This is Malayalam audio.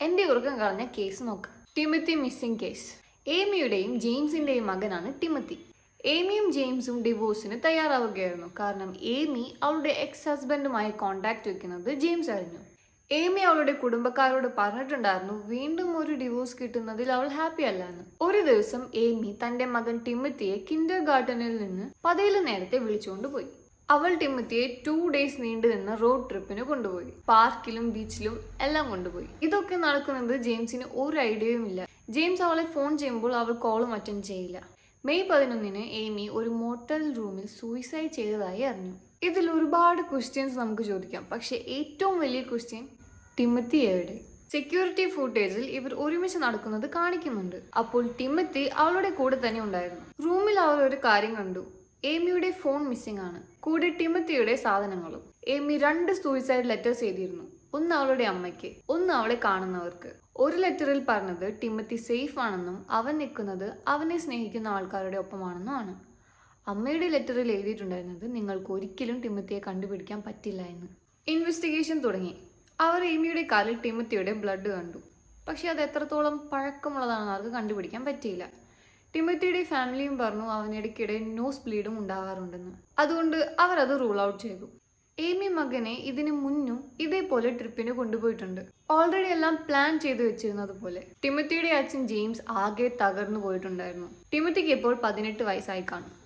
എന്റെ ഉറക്കം കളഞ്ഞ കേസ് നോക്കാം. ടിമത്തി മിസ്സിംഗ് കേസ് ഏമിയുടെയും ജെയിംസിന്റെയും മകനാണ് ടിമത്തി. ഏമിയും ജെയിംസും ഡിവോഴ്സിന് തയ്യാറാവുകയായിരുന്നു. കാരണം ഏമി അവളുടെ എക്സ് ഹസ്ബൻഡുമായി കോണ്ടാക്ട് വെക്കുന്നത് ജെയിംസ് അറിഞ്ഞു. ഏമി അവളുടെ കുടുംബക്കാരോട് പറഞ്ഞിട്ടുണ്ടായിരുന്നു വീണ്ടും ഒരു ഡിവോഴ്സ് കിട്ടുന്നതിൽ അവൾ ഹാപ്പി അല്ല എന്ന് ഒരു ദിവസം ഏമി തന്റെ മകൻ ടിമത്തിയെ കിൻഡർ ഗാർഡനിൽ നിന്ന് പതിയിൽ നേരത്തെ വിളിച്ചുകൊണ്ടുപോയി അവൾ ടിമത്തിയെ ടു ഡേയ്സ് നീണ്ടു നിന്ന റോഡ് ട്രിപ്പിന് കൊണ്ടുപോയി. പാർക്കിലും ബീച്ചിലും എല്ലാം കൊണ്ടുപോയി. ഇതൊക്കെ നടക്കുന്നത് ജെയിംസിന് ഒരു ഐഡിയയും ഇല്ല. ജെയിംസ് അവളെ ഫോൺ ചെയ്യുമ്പോൾ അവൾ കോളും അറ്റൻഡ് ചെയ്യില്ല. മെയ് പതിനൊന്നിന് എയ്മി ഒരു മോട്ടൽ റൂമിൽ സൂയിസൈഡ് ചെയ്തതായി അറിഞ്ഞു. ഇതിൽ ഒരുപാട് ക്വസ്റ്റ്യൻസ് നമുക്ക് ചോദിക്കാം. പക്ഷേ ഏറ്റവും വലിയ ക്വസ്റ്റ്യൻ ടിമത്തി എവിടെ സെക്യൂരിറ്റി ഫുട്ടേജിൽ ഇവർ ഒരുമിച്ച് നടക്കുന്നത് കാണിക്കുന്നുണ്ട്. അപ്പോൾ ടിമത്തി അവളുടെ കൂടെ തന്നെ ഉണ്ടായിരുന്നു. റൂമിൽ അവൾ ഒരു കാര്യം കണ്ടു. ഏമിയുടെ ഫോൺ മിസ്സിംഗ് ആണ്. കൂടെ ടിമത്തിയുടെ സാധനങ്ങളും. ഏമി രണ്ട് സൂയിസൈഡ് ലെറ്റേഴ്സ് എഴുതിയിരുന്നു. ഒന്ന് അവളുടെ അമ്മയ്ക്ക് ഒന്ന് അവളെ കാണുന്നവർക്ക്. ഒരു ലെറ്ററിൽ പറഞ്ഞത് ടിമത്തി സേഫ് ആണെന്നും അവൻ നിൽക്കുന്നത് അവനെ സ്നേഹിക്കുന്ന ആൾക്കാരുടെ ഒപ്പമാണെന്നുമാണ് അമ്മയുടെ ലെറ്ററിൽ എഴുതിയിട്ടുണ്ടായിരുന്നത് നിങ്ങൾക്ക് ഒരിക്കലും ടിമത്തിയെ കണ്ടുപിടിക്കാൻ പറ്റില്ല എന്ന്. ഇൻവെസ്റ്റിഗേഷൻ തുടങ്ങി. അവർ ഏമിയുടെ കാലിൽ ടിമത്തിയുടെ ബ്ലഡ് കണ്ടു. പക്ഷെ അത് എത്രത്തോളം പഴക്കമുള്ളതാണെന്ന് അവർക്ക് കണ്ടുപിടിക്കാൻ പറ്റിയില്ല. ടിമത്തിയുടെ ഫാമിലിയും പറഞ്ഞു അവനിടയ്ക്കിടെ നോസ് ബ്ലീഡും ഉണ്ടാവാറുണ്ടെന്ന്. അതുകൊണ്ട് അവർ അത് റൂൾ ഔട്ട് ചെയ്തു. ഏമി മകനെ ഇതിനു മുന്നും ഇതേപോലെ ട്രിപ്പിന് കൊണ്ടുപോയിട്ടുണ്ട്. ഓൾറെഡി എല്ലാം പ്ലാൻ ചെയ്തു വെച്ചിരുന്നത് പോലെ. ടിമത്തിയുടെ അച്ഛൻ ജെയിംസ് ആകെ തകർന്നു പോയിട്ടുണ്ടായിരുന്നു. ടിമത്തിക്ക് ഇപ്പോൾ പതിനെട്ട് വയസ്സായി കാണും.